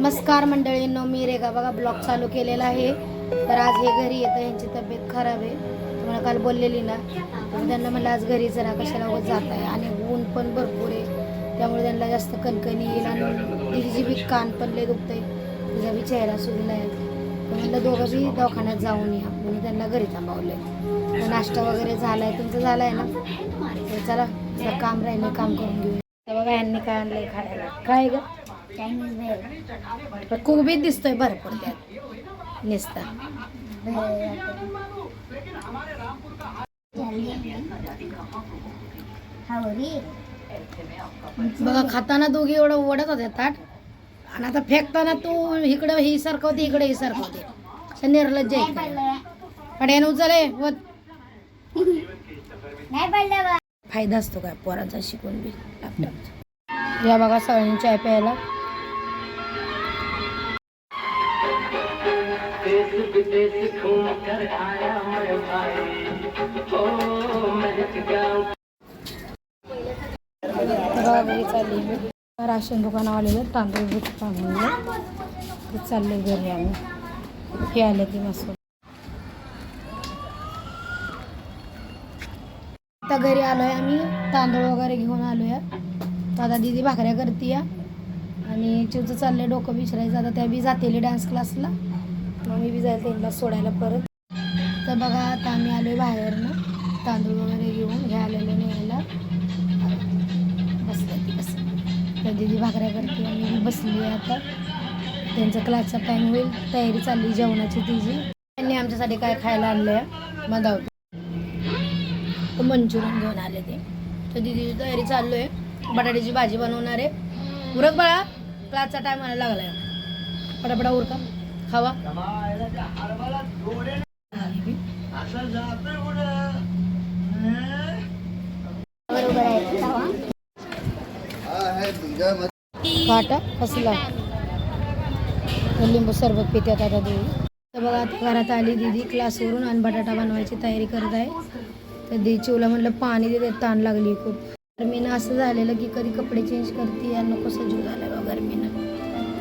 नमस्कार मंडळींनो मी रेगा बघा ब्लॉग चालू केलेला आहे. तर आज हे घरी येतं यांची तब्येत खराब आहे. तुम्हाला काल बोललेली ना त्यांना म्हणलं आज घरी जरा कशाला उगाच जात आहे आणि ऊन पण भरपूर आहे. त्यामुळे त्यांना जास्त कणकणी येईल आणि तिची बी कान पण लय आहे तिचा बी चेहरा सुजला आहे तर म्हणलं दोघं बी दवाखान्यात जाऊन या. म्हणून त्यांना घरी थांबवलं आहे नाश्ता वगैरे झाला आहे तुमचं झाला आहे ना? तर चला काम राहिलं काम करून घेऊया. तर बघा यांनी काय आणलंय खायला काय गं? चायनीज भेळ कुबीत दिसतोय भरपूर त्यात निसता. बघा खाताना दोघी एवढं ओढत होते ताट. आणि आता फेकताना तू इकडं ही सरकवते इकडे ही सरकवते असं निर्लज्ज नाही आहे पडलं उचले व नाही पडलं फायदा असतो काय पोरांचा शिकून बी? लॅपटॉपचा या बघा सगळ्यांनी चाय प्यायला. बघा घरी चालली मी. राशन दुकानावर आलेलं तांदूळ बीट आणलं ते चालले घरी आम्ही. हे आले की मस्त आता घरी आलोय आम्ही. तांदूळ वगैरे घेऊन आलोय. आता दीदी भाकऱ्या करते आणि चिवचं चाललंय डोकं विचारायचं आता त्या बी जातेली डान्स क्लासला मग मी बी जायला त्यांना सोडायला परत. तर बघा आता आम्ही आलो आहे बाहेरनं. तांदूळ वगैरे घेऊन हे आलेले न्यायला. बसलं बस तर दीदी भाकऱ्या करते आणि बसली आहे आता. त्यांचा क्लासचा टाईम होईल. तयारी चालली जेवणाची तिची. त्यांनी आमच्यासाठी काय खायला आणलं आहे मदावतो मंचुरियन घेऊन आले ते. तर दीदीची तयारी चालू आहे. बटाट्याची भाजी बनवणार आहे. उरक बाळा. क्लासचा टाईम व्हायला लागला आहे पटापटा उरका. खावा. बरोबर आहे कसला लिंबू सरबत पित्यात आता देऊ. तर बघा आता घरात आली दीदी क्लासवरून आणि बटाटा बनवायची तयारी करत आहे. तर दी चिवला म्हटलं पाणी देते ताण लागली खूप. गरमीनं असं झालेलं की कधी कपडे चेंज करते या नको सजीव झालं बघा गरमीनं.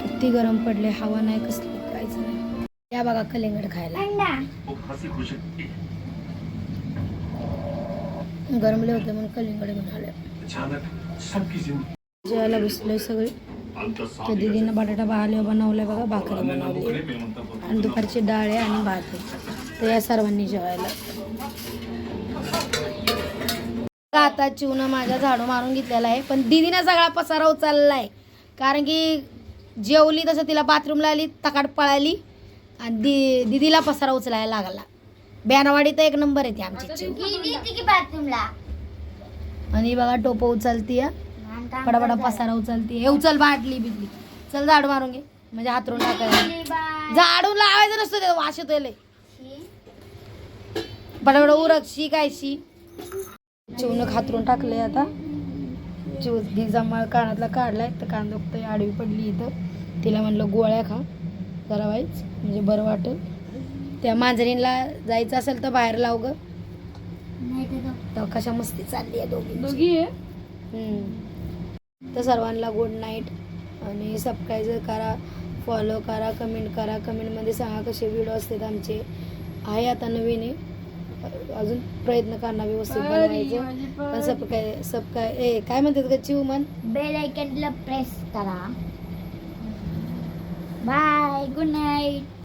किती गरम पडले हवा नाही कसली. या बघा कलिंगड खायला. गरमले होते म्हणून कलिंगड घेऊन आले जेवायला बसलोय सगळे. तर दीदीनं बटाटा बहाले बनवलाय बघा भाकरी बनवली आणि दुपारची डाळ आहे आणि भात आहे. तर या सर्वांनी जेवायला. आता चिवनं माझ्या झाडू मारून घेतलेला आहे पण दीदीनं सगळा पसारा उचललाय. कारण की जेवली तसं तिला बाथरूमला आली तकाट पळाली. आणि दी दीदीला पसारा उचलायला लागला. ब्यानवाडी तर एक नंबर आहे ती आमची आणि बघा टोपं उचलती पडापडा पसारा उचलती. हे उचल बाटली बिटली. चल झाडू मारून घे. म्हणजे हातरून टाकायला झाडून लावायचं नसतं ते वाश येतोय पटापट उरक शी काय शी. चिवनं खातरून टाकलंय आता. चिव जमाळ कानातला काढलाय तर कान दुखतंय आडवी पडली इथं. तिला म्हणलं गोळ्या खा. जरा वाईच म्हणजे बरं वाटेल. त्या मांजरीला जायचं असेल तर बाहेर लाव ग. कशा मस्ती चालली आहे दोघी. दोघी आहे. तर सर्वांना गुड नाईट आणि सबस्क्राईब करा फॉलो करा कमेंट करा. कमेंटमध्ये सांगा कसे व्हिडिओ असतात आमचे. आहे आता नवीन आहे. अजून प्रयत्न करणार व्यवस्थित बनवायचं. पण सब काय सब काय ए काय म्हणतात का चिव मन बेल आयकनला प्रेस करा. Bye good night